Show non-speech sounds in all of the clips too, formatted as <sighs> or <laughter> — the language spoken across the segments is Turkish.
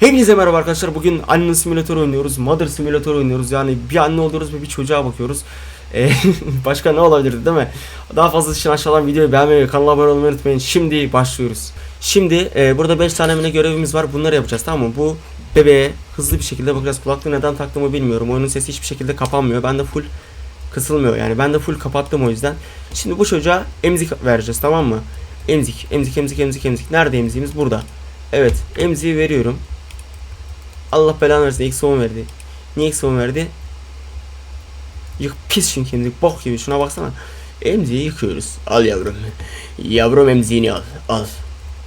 Hepinize merhaba arkadaşlar. Bugün anne simülatör oynuyoruz. Mother simülatör oynuyoruz. Yani bir anne oluyoruz ve bir çocuğa bakıyoruz. Ee, <laughs> başka ne olabilirdi değil mi? Daha fazla için aşağıdan videoyu beğenmeyi ve kanala abone olmayı unutmayın. Şimdi başlıyoruz. Şimdi e, burada 5 tane mine görevimiz var. Bunları yapacağız tamam mı? Bu bebeğe hızlı bir şekilde bakacağız. Kulaklığı neden taktığımı bilmiyorum. Oyunun sesi hiçbir şekilde kapanmıyor. Ben de full kısılmıyor yani. Ben de full kapattım o yüzden. Şimdi bu çocuğa emzik vereceğiz tamam mı? Emzik, emzik, emzik, emzik, emzik. Nerede emziğimiz? Burada. Evet, emziği veriyorum. Allah belanı versin eksi 10 verdi. Niye eksi 10 verdi? Yık pis çünkü emzik bok gibi şuna baksana. Emziği yıkıyoruz. Al yavrum. Yavrum emziğini al. Al.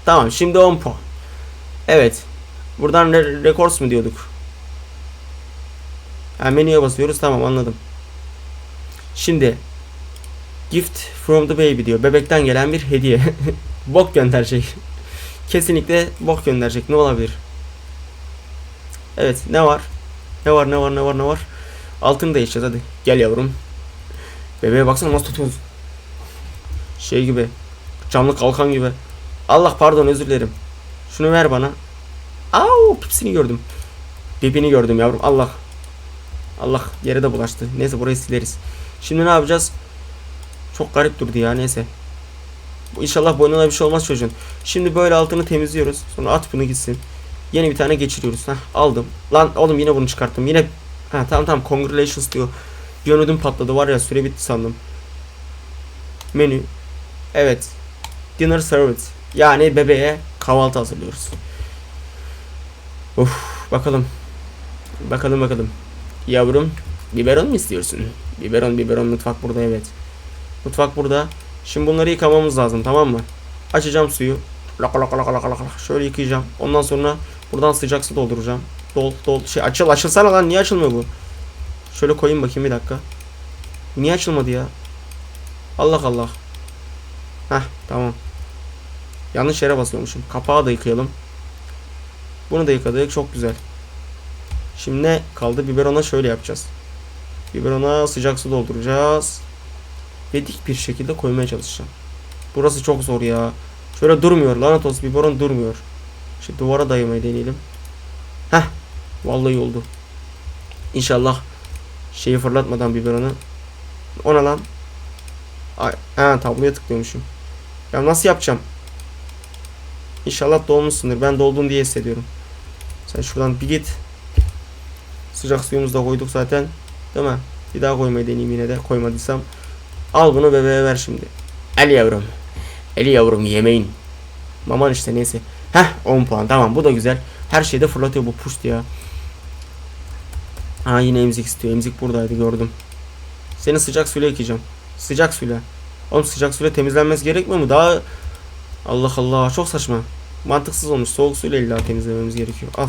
Tamam şimdi 10 puan. Evet. Buradan re- records mu diyorduk? Ha, menüye basıyoruz tamam anladım. Şimdi Gift from the baby diyor. Bebekten gelen bir hediye. <laughs> bok gönderecek. Kesinlikle bok gönderecek. Ne olabilir? Evet ne var? Ne var ne var ne var ne var? Altını değişeceğiz hadi. Gel yavrum. Bebeğe baksana nasıl tutuyoruz. Şey gibi. Camlı kalkan gibi. Allah pardon özür dilerim. Şunu ver bana. Au pipsini gördüm. Pipini gördüm yavrum. Allah. Allah yere de bulaştı. Neyse burayı sileriz. Şimdi ne yapacağız? Çok garip durdu ya neyse. İnşallah boynuna bir şey olmaz çocuğun. Şimdi böyle altını temizliyoruz. Sonra at bunu gitsin. Yeni bir tane geçiriyoruz. Heh, aldım. Lan oğlum yine bunu çıkarttım. Yine ha tamam tamam congratulations diyor. Bir patladı var ya süre bitti sandım. Menü. Evet. Dinner service. Yani bebeğe kahvaltı hazırlıyoruz. Of bakalım. Bakalım bakalım. Yavrum biberon mu istiyorsun? Biberon biberon mutfak burada evet. Mutfak burada. Şimdi bunları yıkamamız lazım tamam mı? Açacağım suyu. Laka laka laka laka laka. Şöyle yıkayacağım. Ondan sonra buradan sıcak su dolduracağım. Dol dol şey açıl açılsana lan niye açılmıyor bu? Şöyle koyayım bakayım bir dakika. Niye açılmadı ya? Allah Allah. Heh tamam. Yanlış yere basıyormuşum. Kapağı da yıkayalım. Bunu da yıkadık. Çok güzel. Şimdi ne kaldı? Biberona şöyle yapacağız. Biberona sıcak su dolduracağız. Ve dik bir şekilde koymaya çalışacağım. Burası çok zor ya. Şöyle durmuyor. Lanet olsun biberon durmuyor. Şimdi duvara dayamayı deneyelim. Heh. Vallahi oldu. İnşallah şeyi fırlatmadan biberonu. O ne lan? Ay, ha tabloya tıklıyormuşum. Ya nasıl yapacağım? İnşallah dolmuşsundur. Ben doldum diye hissediyorum. Sen şuradan bir git. Sıcak suyumuzu da koyduk zaten. Değil mi? Bir daha koymayı deneyeyim yine de. Koymadıysam. Al bunu bebeğe ver şimdi. El yavrum. Eli yavrum yemeğin. Maman işte neyse. Heh 10 puan tamam bu da güzel. Her şeyde fırlatıyor bu puşt ya. Ha yine emzik istiyor. Emzik buradaydı gördüm. Seni sıcak suyla yıkayacağım. Sıcak suyla. Oğlum sıcak suyla temizlenmesi gerekmiyor mu? Daha Allah Allah çok saçma. Mantıksız olmuş. Soğuk suyla illa temizlememiz gerekiyor. Al.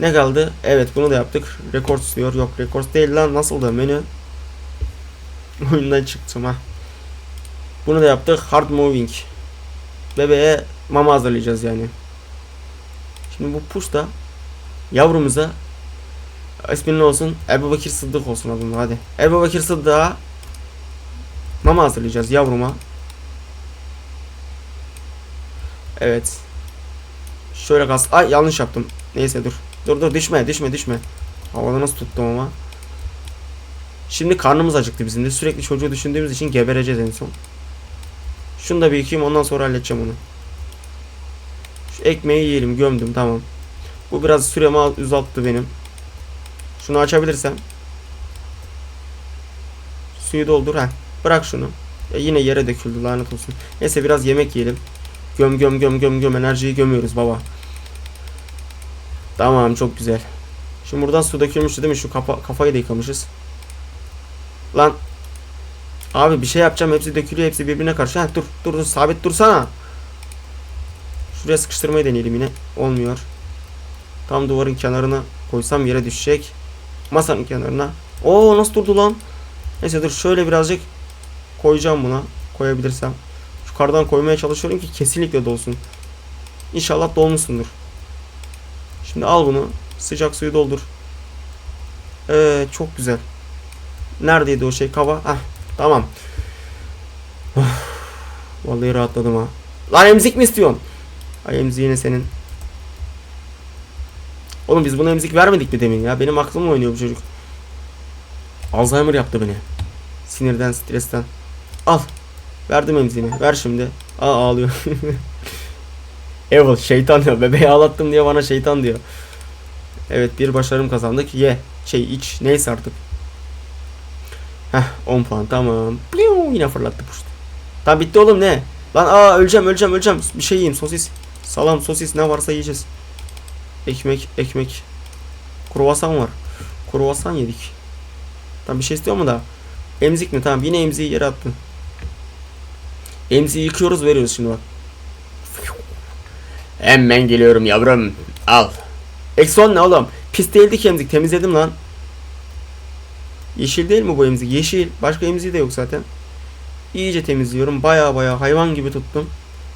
Ne kaldı? Evet bunu da yaptık. Records diyor. Yok records değil lan. Nasıl da menü? Oyundan çıktım ha. Bunu da yaptık. Hard moving. Bebeğe mama hazırlayacağız yani. Şimdi bu push da yavrumuza ismin ne olsun? Ebu Bekir Sıddık olsun adını hadi. Ebu Bekir Sıddık'a mama hazırlayacağız yavruma. Evet. Şöyle kas. Ay yanlış yaptım. Neyse dur. Dur dur düşme düşme düşme. Havada nasıl tuttum ama. Şimdi karnımız acıktı bizim de. Sürekli çocuğu düşündüğümüz için gebereceğiz en son. Şunu da bir yıkayayım ondan sonra halledeceğim onu. Şu ekmeği yiyelim gömdüm tamam. Bu biraz süremi uzattı benim. Şunu açabilirsem. Suyu doldur ha. Bırak şunu. Ya yine yere döküldü lanet olsun. Neyse biraz yemek yiyelim. Göm göm göm göm göm enerjiyi gömüyoruz baba. Tamam çok güzel. Şimdi buradan su dökülmüştü değil mi? Şu kafa, kafayı da yıkamışız. Lan Abi bir şey yapacağım hepsi dökülüyor hepsi birbirine karşı. Ha, dur dur sabit dursana. Şuraya sıkıştırmayı deneyelim yine. Olmuyor. Tam duvarın kenarına koysam yere düşecek. Masanın kenarına. Oo nasıl durdu lan? Neyse dur şöyle birazcık koyacağım buna. Koyabilirsem. Yukarıdan koymaya çalışıyorum ki kesinlikle dolsun. İnşallah dolmuşsundur. Şimdi al bunu. Sıcak suyu doldur. Ee, çok güzel. Neredeydi o şey kava? Hah Tamam. <sighs> Vallahi rahatladım ha. Lan emzik mi istiyorsun? Ay emziğine senin. Oğlum biz buna emzik vermedik mi demin ya? Benim aklımla oynuyor bu çocuk. Alzheimer yaptı beni. Sinirden, stresten. Al. Verdim emziğini. Ver şimdi. Aa ağlıyor. <laughs> Evil şeytan diyor. Bebeği ağlattım diye bana şeytan diyor. Evet bir başarım kazandık. Ye. Şey iç. Neyse artık. Heh 10 puan tamam. Piu, yine fırlattı puştu. Tamam bitti oğlum ne? Lan aa öleceğim öleceğim öleceğim. Bir şey yiyeyim sosis. Salam sosis ne varsa yiyeceğiz. Ekmek ekmek. Kruvasan var. Kruvasan yedik. Tamam bir şey istiyor mu da? Emzik mi? Tamam yine emziği yere attın. Emziği yıkıyoruz veriyoruz şimdi bak. Hemen geliyorum yavrum. Al. Eksi 10 ne oğlum? Pis değildi ki emzik. Temizledim lan. Yeşil değil mi bu emzik? Yeşil. Başka emziği de yok zaten. İyice temizliyorum. Baya baya hayvan gibi tuttum.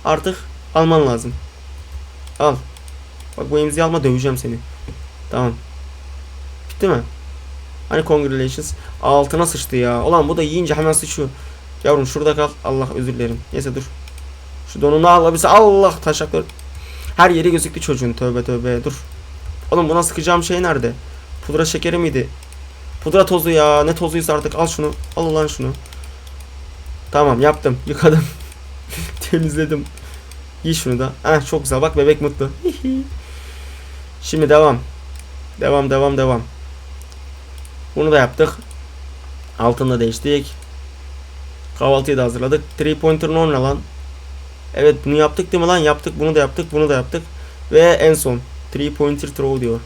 Artık alman lazım. Al. Bak bu emziği alma döveceğim seni. Tamam. Bitti mi? Hani congratulations. Altına sıçtı ya. Ulan bu da yiyince hemen sıçıyor. Yavrum şurada kal. Allah özür dilerim. Neyse dur. Şu donunu alabilse Allah taşaklar. Her yeri gözüktü çocuğun. Tövbe tövbe dur. Oğlum buna sıkacağım şey nerede? Pudra şekeri miydi? Pudra tozu ya. Ne tozuysa artık al şunu. Al ulan şunu. Tamam yaptım. Yıkadım. <laughs> Temizledim. Giy şunu da. Heh, çok güzel. Bak bebek mutlu. <laughs> Şimdi devam. Devam devam devam. Bunu da yaptık. Altını da değiştik. Kahvaltıyı da hazırladık. Three pointer'ın on ne lan? Evet bunu yaptık değil mi lan? Yaptık. Bunu da yaptık. Bunu da yaptık. Ve en son. Three pointer throw diyor.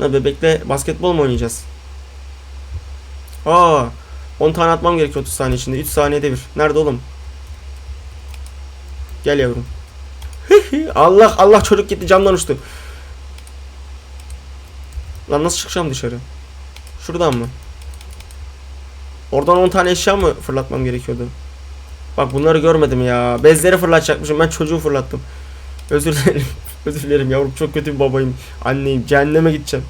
Ne bebekle basketbol mu oynayacağız? Aa, 10 tane atmam gerekiyor 30 saniye içinde. 3 saniyede bir. Nerede oğlum? Gel yavrum. <laughs> Allah Allah çocuk gitti camdan uçtu. Lan nasıl çıkacağım dışarı? Şuradan mı? Oradan 10 tane eşya mı fırlatmam gerekiyordu? Bak bunları görmedim ya. Bezleri fırlatacakmışım. Ben çocuğu fırlattım. Özür dilerim. <laughs> Özür dilerim yavrum. Çok kötü bir babayım. Anneyim. Cehenneme gideceğim.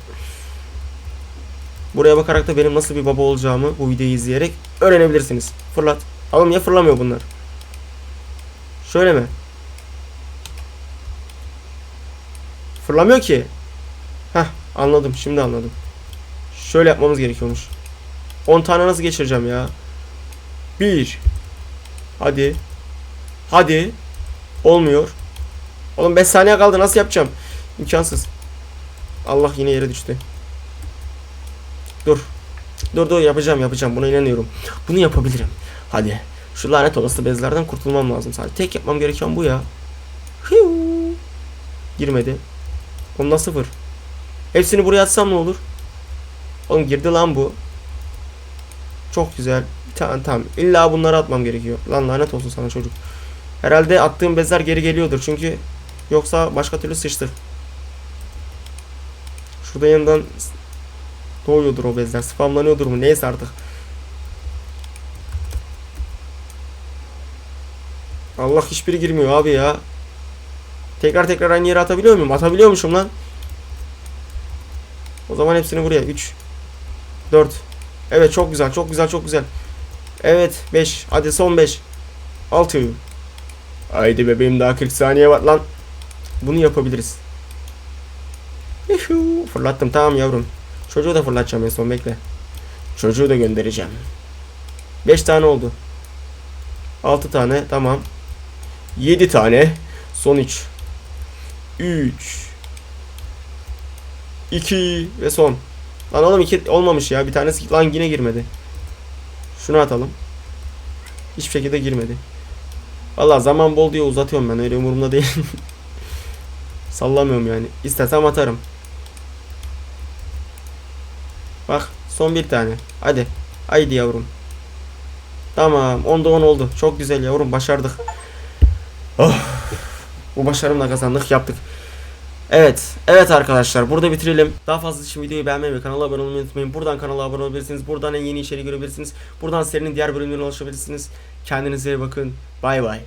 Buraya bakarak da benim nasıl bir baba olacağımı bu videoyu izleyerek öğrenebilirsiniz. Fırlat. Oğlum niye fırlamıyor bunlar? Şöyle mi? Fırlamıyor ki. Heh anladım. Şimdi anladım. Şöyle yapmamız gerekiyormuş. 10 tane nasıl geçireceğim ya? 1 Hadi. Hadi. Olmuyor. Oğlum 5 saniye kaldı. Nasıl yapacağım? İmkansız. Allah yine yere düştü. Dur. Dur dur yapacağım yapacağım. Buna inanıyorum. Bunu yapabilirim. Hadi. Şu lanet olası bezlerden kurtulmam lazım sadece. Tek yapmam gereken bu ya. Hiu. Girmedi. Onda sıfır. Hepsini buraya atsam ne olur? Oğlum girdi lan bu. Çok güzel. Tamam tamam. İlla bunları atmam gerekiyor. Lan lanet olsun sana çocuk. Herhalde attığım bezler geri geliyordur çünkü yoksa başka türlü sıçtı. Şurada yanından doğuyordur o bezler. Spamlanıyordur mu? Neyse artık. Allah hiçbiri girmiyor abi ya. Tekrar tekrar aynı yere atabiliyor muyum? Atabiliyormuşum lan. O zaman hepsini buraya. 3 4 Evet çok güzel çok güzel çok güzel. Evet 5 hadi son 5 6 Haydi bebeğim daha 40 saniye var lan. Bunu yapabiliriz. Fırlattım tamam yavrum. Çocuğu da fırlatacağım en son bekle. Çocuğu da göndereceğim. 5 tane oldu. 6 tane tamam. 7 tane. Son 3. 3 2 ve son. Lan oğlum iki olmamış ya. Bir tanesi lan yine girmedi. Şunu atalım. Hiçbir şekilde girmedi. Valla zaman bol diye uzatıyorum ben. Öyle umurumda değil. <laughs> Sallamıyorum yani. İstesem atarım. Bak son bir tane. Hadi. Haydi yavrum. Tamam. 10'da 10 oldu. Çok güzel yavrum. Başardık. Oh. Bu başarımla kazandık. Yaptık. Evet. Evet arkadaşlar. Burada bitirelim. Daha fazla için videoyu beğenmeyi ve kanala abone olmayı unutmayın. Buradan kanala abone olabilirsiniz. Buradan en yeni içeriği görebilirsiniz. Buradan serinin diğer bölümlerine ulaşabilirsiniz. Kendinize iyi bakın. Bay bay.